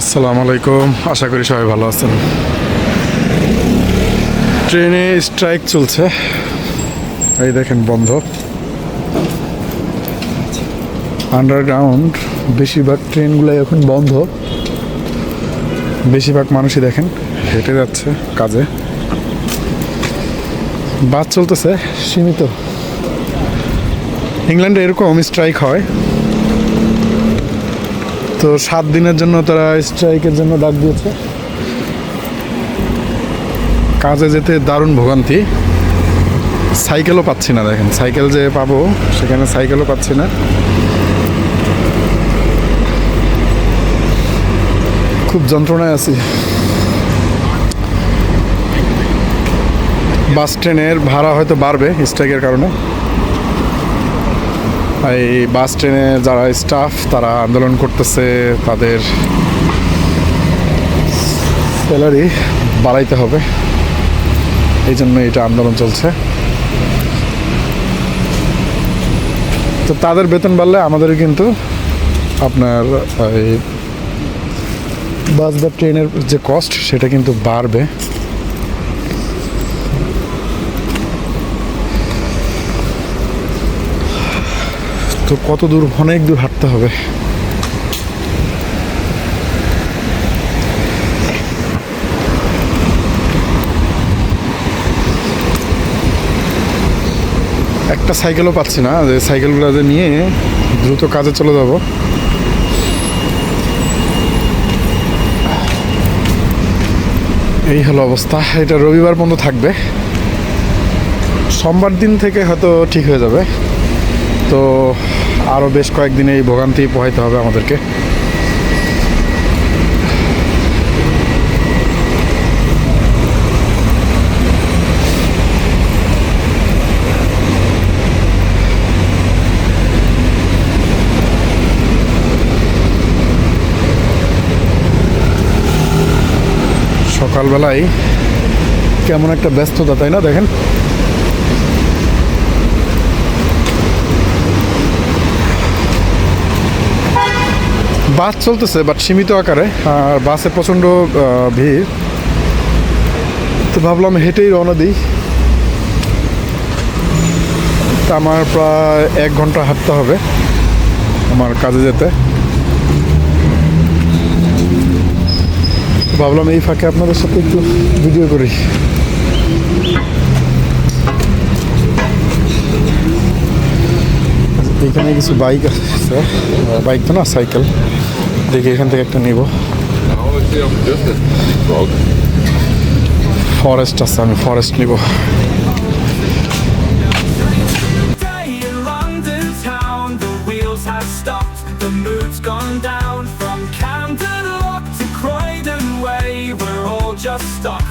আসসালামু আলাইকুম। আশা করি সবাই ভালো আছেন। ট্রেনে স্ট্রাইক চলছে। এই দেখেন বন্ধ। আন্ডারগ্রাউন্ড বেশিরভাগ ট্রেনগুলো এখন বন্ধ। বেশিরভাগ মানুষই দেখেন, হেঁটে যাচ্ছে কাজে। বাস চলতেছে, সীমিত। ইংল্যান্ডে এরকম স্ট্রাইক হয়। তো সাত দিনের জন্য তারা স্ট্রাইকের জন্য ডাক দিয়েছে। কাজে যেতে দারুণ ভোগান্তি। সাইকেলও পাচ্ছি না দেখেন সাইকেল যে পাবো, সেখানে সাইকেলও পাচ্ছি না। খুব যন্ত্রণায় আছি। বাস ট্রেনের ভাড়া হয়তো বাড়বে স্ট্রাইকের কারণে। এই বাস, ট্রেনে যারা স্টাফ তারা আন্দোলন করতেছে, তাদের স্যালারি বাড়াইতে হবে। এই জন্য এটা আন্দোলন চলছে। তো তাদের বেতন বাড়লে আমাদের কিন্তু আপনার বাস বা ট্রেনের যে কস্ট সেটা কিন্তু বাড়বে। তো কত দূর, অনেক দূর হাঁটতে হবে। একটা সাইকেলও পাচ্ছি না, যে সাইকেলগুলো যে নিয়ে দ্রুত কাজে চলে যাব। এই হলো অবস্থা, এটা রবিবার পর্যন্ত থাকবে। সোমবার দিন থেকে হয়তো ঠিক হয়ে যাবে। তো আরও বেশ কয়েকদিন এই ভোগান্তি পোহাইতে হবে আমাদেরকে। সকালবেলায় কেমন একটা ব্যস্ততা, তাই না দেখেন? বাস চলতেছে বাট সীমিত আকারে, আর বাসে প্রচণ্ড ভিড়। তো ভাবলাম হেঁটেই রওনা দিই। তা আমার প্রায় এক ঘণ্টা হাঁটতে হবে আমার কাজে যেতে। ভাবলাম এই ফাঁকে আপনাদের সাথে একটু ভিডিও করি। এখানে কিছু বাইক আছে বাইক তো না সাইকেল দেখি এখান থেকে একটা নিব ফরেস্ট আছে আমি ফরেস্ট নিব Stop.